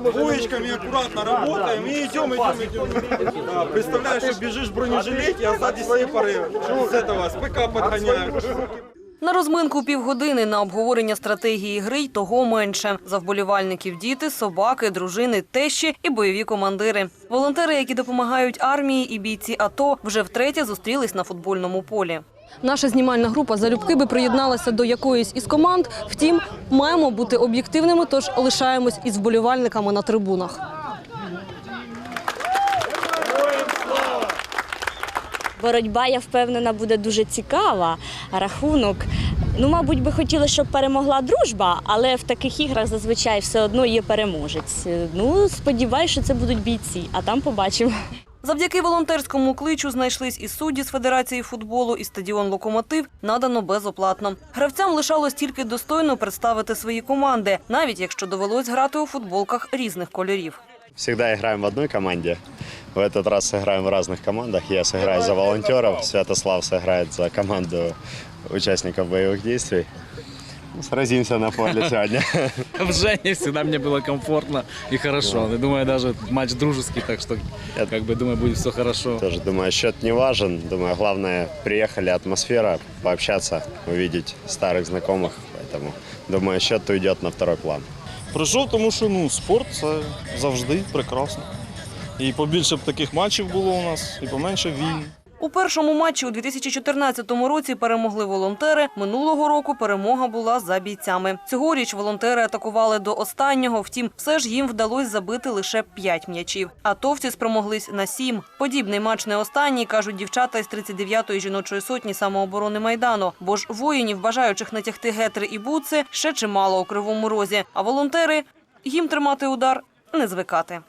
Двоечками аккуратно работаем и идем, идем, идем. Да, представляешь, что бежишь в бронежилете, а сзади снайперы с этого, с ПК подгоняют. На розминку півгодини на обговорення стратегії гри й того менше. За вболівальників діти, собаки, дружини, тещі і бойові командири. Волонтери, які допомагають армії і бійці АТО, вже втретє зустрілись на футбольному полі. Наша знімальна група залюбки би приєдналася до якоїсь із команд. Втім, маємо бути об'єктивними, тож лишаємось із вболівальниками на трибунах. Боротьба, я впевнена, буде дуже цікава. Рахунок. Ну, мабуть, би хотіли, щоб перемогла дружба, але в таких іграх зазвичай все одно є переможець. Ну, сподіваюся, що це будуть бійці, а там побачимо. Завдяки волонтерському кличу знайшлись і судді з Федерації футболу, і стадіон Локомотив надано безоплатно. Гравцям лишалось тільки достойно представити свої команди, навіть якщо довелось грати у футболках різних кольорів. Всегда играем в одной команде. В этот раз сыграем в разных командах. Я сыграю за волонтеров, Святослав сыграет за команду участников боевых действий. Ну, Сразимся на поле сегодня. В Жене всегда мне было комфортно и хорошо. Я думаю, даже матч дружеский, так что, как бы, думаю, будет все хорошо. Тоже думаю, счет не важен. Думаю, главное, приехали, атмосфера, пообщаться, увидеть старых знакомых. Поэтому, думаю, счет уйдет на второй план. Прийшов, тому що ну, спорт це завжди прекрасно. І побільше б таких матчів було у нас, і поменше війн. У першому матчі у 2014 році перемогли волонтери. Минулого року перемога була за бійцями. Цьогоріч волонтери атакували до останнього. Втім, все ж їм вдалося забити лише 5 м'ячів. Атовці спромоглись на 7. Подібний матч не останній, кажуть дівчата із 39-ї жіночої сотні самооборони Майдану. Бо ж воїнів, бажаючих натягти гетри і буци, ще чимало у Кривому Розі. А волонтери їм тримати удар не звикати.